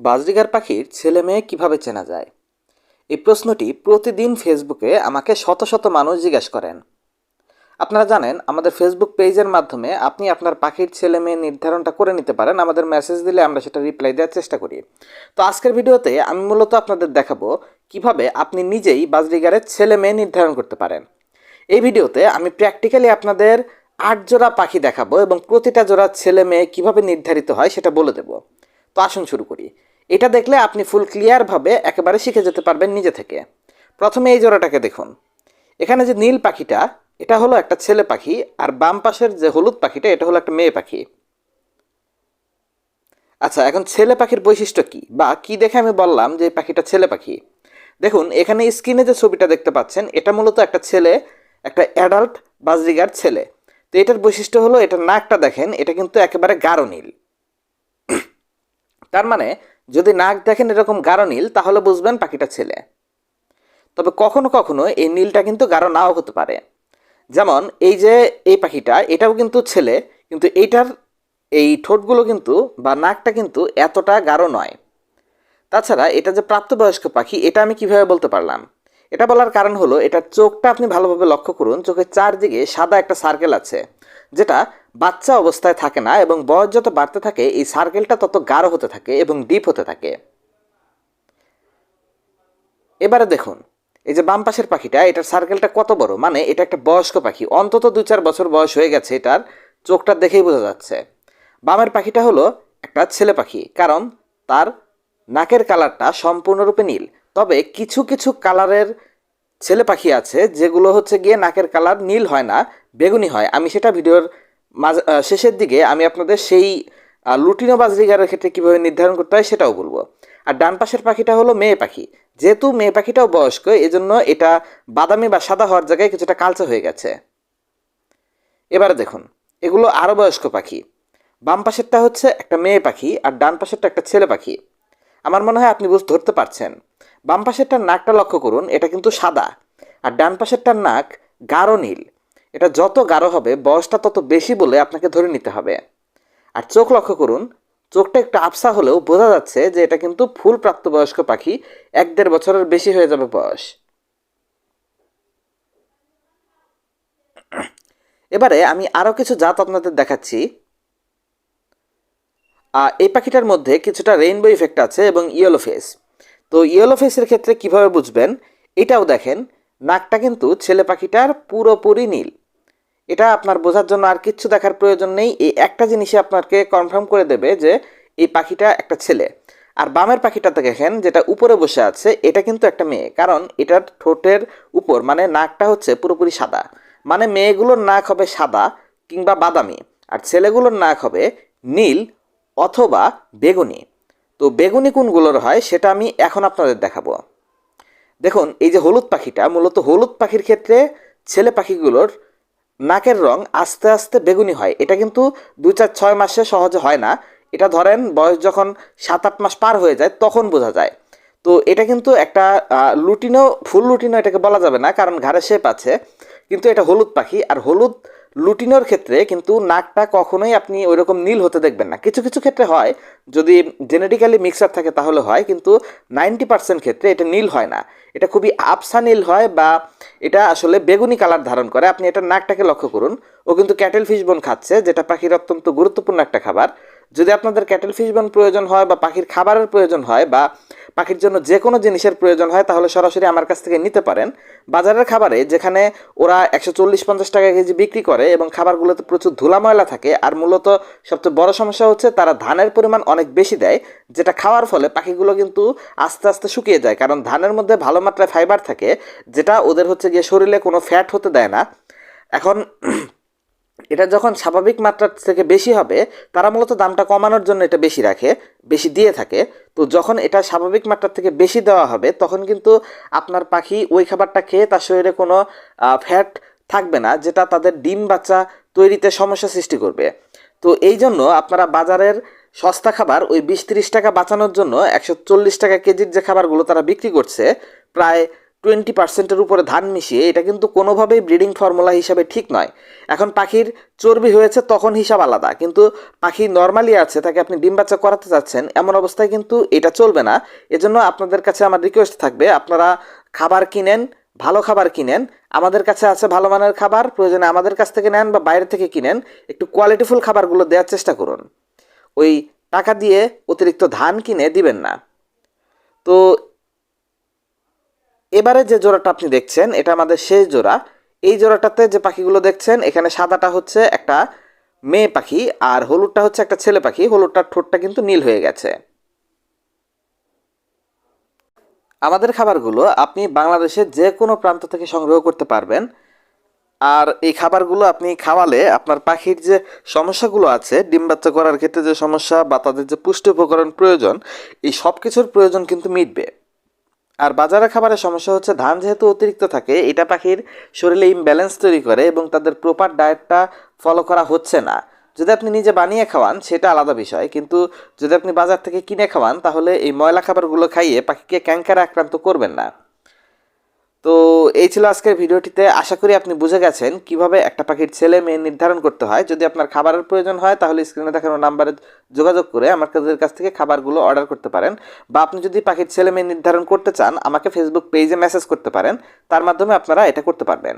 Budgerigar পাখির ছেলে মেয়ে কীভাবে চেনা যায়? এই প্রশ্নটি প্রতিদিন ফেসবুকে আমাকে শত শত মানুষ জিজ্ঞেস করেন। আপনারা জানেন, আমাদের ফেসবুক পেজের মাধ্যমে আপনি আপনার পাখির ছেলে মেয়ে নির্ধারণটা করে নিতে পারেন। আমাদের মেসেজ দিলে আমরা সেটা রিপ্লাই দেওয়ার চেষ্টা করি। তো আজকের ভিডিওতে আমি মূলত আপনাদের দেখাবো কীভাবে আপনি নিজেই বাজরিগারের ছেলে মেয়ে নির্ধারণ করতে পারেন। এই ভিডিওতে আমি প্র্যাকটিক্যালি আপনাদের আট জোড়া পাখি দেখাবো এবং প্রতিটা জোড়া ছেলে মেয়ে কীভাবে নির্ধারিত হয় সেটা বলে দেবো। তো আসুন শুরু করি। এটা দেখলে আপনি ফুল ক্লিয়ারভাবে একেবারে শিখে যেতে পারবেন নিজে থেকে। প্রথমে এই জোড়াটাকে দেখুন। এখানে যে নীল পাখিটা, এটা হলো একটা ছেলে পাখি, আর বাম পাশের যে হলুদ পাখিটা, এটা হলো একটা মেয়ে পাখি। আচ্ছা এখন ছেলে পাখির বৈশিষ্ট্য কি? বা কি দেখে আমি বললাম যে পাখিটা ছেলে পাখি? দেখুন, এখানে স্ক্রিনে যে ছবিটা দেখতে পাচ্ছেন, এটা মূলত একটা ছেলে, একটা অ্যাডাল্ট বাজরিগার ছেলে। তো এটার বৈশিষ্ট্য হলো এটার নাকটা দেখেন, এটা কিন্তু একেবারে গাঢ় নীল। তার মানে যদি নাক দেখেন এরকম গাঢ় নীল, তাহলে বুঝবেন পাখিটা ছেলে। তবে কখনো কখনো এই নীলটা কিন্তু গাঢ় নাও হতে পারে। যেমন, এই যে এই পাখিটা, এটাও কিন্তু ছেলে, কিন্তু এইটার এই ঠোঁটগুলো কিন্তু বা নাকটা কিন্তু এতটা গাঢ় নয়। তাছাড়া এটা যে প্রাপ্তবয়স্ক পাখি, এটা আমি কীভাবে বলতে পারলাম? এটা বলার কারণ হলো, এটার চোখটা আপনি ভালোভাবে লক্ষ্য করুন, চোখের চারদিকে সাদা একটা সার্কেল আছে। যেটা বাচ্চা অবস্থায় থাকে না এবং বয়স যত বাড়তে থাকে, এই সার্কেলটা তত গাঢ় হতে থাকে এবং ডিপ হতে থাকে। এবারে দেখুন, এই যে বাম পাশের পাখিটা, এটার সার্কেলটা কত বড়? মানে এটা একটা বয়স্ক পাখি। অন্তত দু চার বছর বয়স হয়ে গেছে এটার, চোখটা দেখেই বোঝা যাচ্ছে। বামের পাখিটা হলো একটা ছেলে পাখি, কারণ তার নাকের কালারটা সম্পূর্ণরূপে নীল। তবে কিছু কিছু কালারের ছেলে পাখি আছে, যেগুলো হচ্ছে গিয়ে নাকের কালার নীল হয় না, বেগুনি হয়। আমি সেটা ভিডিওর মাঝ- শেষের দিকে আমি আপনাদের সেই লুটিনো বাজরিগারের ক্ষেত্রে কীভাবে নির্ধারণ করতে হয় সেটাও বলব। আর ডান পাশের পাখিটা হলো মেয়ে পাখি। যেহেতু মেয়ে পাখিটাও বয়স্ক, এজন্য এটা বাদামি বা সাদা হওয়ার জায়গায় কিছুটা কালচে হয়ে গেছে। এবারে দেখুন, এগুলো আরও বয়স্ক পাখি। বাম পাশেরটা হচ্ছে একটা মেয়ে পাখি, আর ডান পাশেরটা একটা ছেলে পাখি। আমার মনে হয় আপনি বুঝ, ধরতে পারছেন। বাম পাশেরটার নাকটা লক্ষ্য করুন, এটা কিন্তু সাদা। আর ডান পাশেরটার নাক গাঢ় নীল। এটা যত গাঢ় হবে, বয়সটা তত বেশি বলে আপনাকে ধরে নিতে হবে। আর চোখ লক্ষ্য করুন, চোখটা একটু আবসা হলেও বোঝা যাচ্ছে যে এটা কিন্তু ফুল প্রাপ্তবয়স্ক পাখি, এক দেড় বছরের বেশি হয়ে যাবে বয়স। এবারে আমি আরও কিছু জাত আপনাদের দেখাচ্ছি। এই পাখিটার মধ্যে কিছুটা রেইনবো ইফেক্ট আছে এবং ইয়েলো ফেস তো ইয়েলো ফেসের ক্ষেত্রে কীভাবে বুঝবেন? এটাও দেখেন, নাকটা কিন্তু ছেলে পাখিটার পুরোপুরি নীল। এটা আপনার বোঝার জন্য আর কিচ্ছু দেখার প্রয়োজন নেই। এই একটা জিনিসই আপনাকে কনফার্ম করে দেবে যে এই পাখিটা একটা ছেলে। আর বামের পাখিটাতে দেখেন, যেটা উপরে বসে আছে, এটা কিন্তু একটা মেয়ে। কারণ এটার ঠোঁটের উপর মানে নাকটা হচ্ছে পুরোপুরি সাদা। মানে মেয়েগুলোর নাক হবে সাদা কিংবা বাদামি। আর ছেলেগুলোর নাক হবে নীল অথবা বেগুনি। তো বেগুনি কোনগুলোর হয় সেটা আমি এখন আপনাদের দেখাবো। দেখুন, এই যে হলুদ পাখিটা, মূলত হলুদ পাখির ক্ষেত্রে ছেলে পাখিগুলোর নাকের রং আস্তে আস্তে বেগুনি হয়। এটা কিন্তু দু চার ছয় মাসে সহজে হয় না। এটা ধরেন বয়স যখন সাত আট মাস পার হয়ে যায়, তখন বোঝা যায়। তো এটা কিন্তু একটা লুটিনো, ফুল লুটিনো এটাকে বলা যাবে না, কারণ ঘাড়ে শেপ আছে। কিন্তু এটা হলুদ পাখি, আর হলুদ লুটিনোর ক্ষেত্রে কিন্তু নাকটা কখনোই আপনি ওইরকম নীল হতে দেখবেন না। কিছু কিছু ক্ষেত্রে হয়, যদি জেনেটিক্যালি মিক্সার থাকে তাহলে হয়, কিন্তু নাইনটি পার্সেন্ট ক্ষেত্রে এটা নীল হয় না। এটা খুবই আপসা নীল হয় বা এটা আসলে বেগুনি কালার ধারণ করে। আপনি এটা নাকটাকে লক্ষ্য করুন। ও কিন্তু ক্যাটেল ফিশ বোন খাচ্ছে, যেটা পাখির অত্যন্ত গুরুত্বপূর্ণ একটা খাবার। যদি আপনাদের ক্যাটেল ফিশ বোন প্রয়োজন হয় বা পাখির খাবারের প্রয়োজন হয় বা পাখির জন্য যে কোনো জিনিসের প্রয়োজন হয়, তাহলে সরাসরি আমার কাছ থেকে নিতে পারেন। বাজারের খাবারে যেখানে ওরা একশো চল্লিশ পঞ্চাশ টাকা কেজি বিক্রি করে এবং খাবারগুলোতে প্রচুর ধুলা ময়লা থাকে, আর মূলত সবচেয়ে বড় সমস্যা হচ্ছে তারা ধানের পরিমাণ অনেক বেশি দেয়, যেটা খাওয়ার ফলে পাখিগুলো কিন্তু আস্তে আস্তে শুকিয়ে যায়। কারণ ধানের মধ্যে ভালো মাত্রায় ফাইবার থাকে, যেটা ওদের হচ্ছে গিয়ে শরীরে কোনো ফ্যাট হতে দেয় না। এখন এটা যখন স্বাভাবিক মাত্রার থেকে বেশি হবে, তারা মূলত দামটা কমানোর জন্য এটা বেশি রাখে, বেশি দিয়ে থাকে। তো যখন এটা স্বাভাবিক মাত্রার থেকে বেশি দেওয়া হবে, তখন কিন্তু আপনার পাখি ওই খাবারটা খেয়ে তার শরীরে কোনো ফ্যাট থাকবে না, যেটা তাদের ডিম বাচ্চা তৈরিতে সমস্যা সৃষ্টি করবে। তো এই জন্য আপনারা বাজারের সস্তা খাবার ওই বিশ তিরিশ টাকা বাঁচানোর জন্য একশো চল্লিশ টাকা কেজির যে খাবারগুলো তারা বিক্রি করছে, প্রায় টোয়েন্টি পার্সেন্টের উপরে ধান মিশিয়ে এটা কিন্তু কোনোভাবেই ব্রিডিং ফর্মুলা হিসাবে ঠিক নয়। এখন পাখির চর্বি হয়েছে তখন হিসাব আলাদা, কিন্তু পাখি নর্মালি আছে, তাকে আপনি ডিম বাচ্চা করাতে চাচ্ছেন, এমন অবস্থায় কিন্তু এটা চলবে না। এজন্য আপনাদের কাছে আমার রিকোয়েস্ট থাকবে, আপনারা খাবার কিনেন, ভালো খাবার কিনেন, আমাদের কাছে আছে ভালো মানের খাবার, প্রয়োজনে আমাদের কাছ থেকে নেন বা বাইরে থেকে কিনেন, একটু কোয়ালিটিফুল খাবারগুলো দেওয়ার চেষ্টা করুন। ওই টাকা দিয়ে অতিরিক্ত ধান কিনে দিবেন না। তো এবারে যে জোড়াটা আপনি দেখছেন, এটা আমাদের শেষ জোড়া। এই জোড়াটাতে যে পাখিগুলো দেখছেন, এখানে সাদাটা হচ্ছে একটা মেয়ে পাখি আর হলুদটা হচ্ছে একটা ছেলে পাখি। হলুদটার ঠোঁটটা কিন্তু নীল হয়ে গেছে। আমাদের খাবারগুলো আপনি বাংলাদেশের যে কোনো প্রান্ত থেকে সংগ্রহ করতে পারবেন। আর এই খাবারগুলো আপনি খাওয়ালে আপনার পাখির যে সমস্যাগুলো আছে ডিম বাচ্চা করার ক্ষেত্রে যে সমস্যা বা তাদের যে পুষ্টি উপকরণ প্রয়োজন, এই সব কিছুর প্রয়োজন কিন্তু মিটবে। আর বাজারে খাবারের সমস্যা হচ্ছে, ধান যেহেতু অতিরিক্ত থাকে, এটা পাখির শরীরে ইমব্যালেন্স তৈরি করে এবং তাদের প্রপার ডায়েটটা ফলো করা হচ্ছে না। যদি আপনি নিজে বানিয়ে খাওয়ান, সেটা আলাদা বিষয়, কিন্তু যদি আপনি বাজার থেকে কিনে খাওয়ান, তাহলে এই ময়লা খাবারগুলো খাইয়ে পাখিকে ক্যাঙ্কারে আক্রান্ত করবেন না। তো এই ছিল আজকের ভিডিওটিতে। আশা করি আপনি বুঝে গেছেন কীভাবে একটা পাখির ছেলে মেয়ে নির্ধারণ করতে হয়। যদি আপনার খাবারের প্রয়োজন হয়, তাহলে স্ক্রিনে দেখানো নাম্বারে যোগাযোগ করে আমার কাছের কাছ থেকে খাবারগুলো অর্ডার করতে পারেন। বা আপনি যদি পাখির ছেলে মেয়ে নির্ধারণ করতে চান, আমাকে ফেসবুক পেজে মেসেজ করতে পারেন। তার মাধ্যমে আপনারা এটা করতে পারবেন।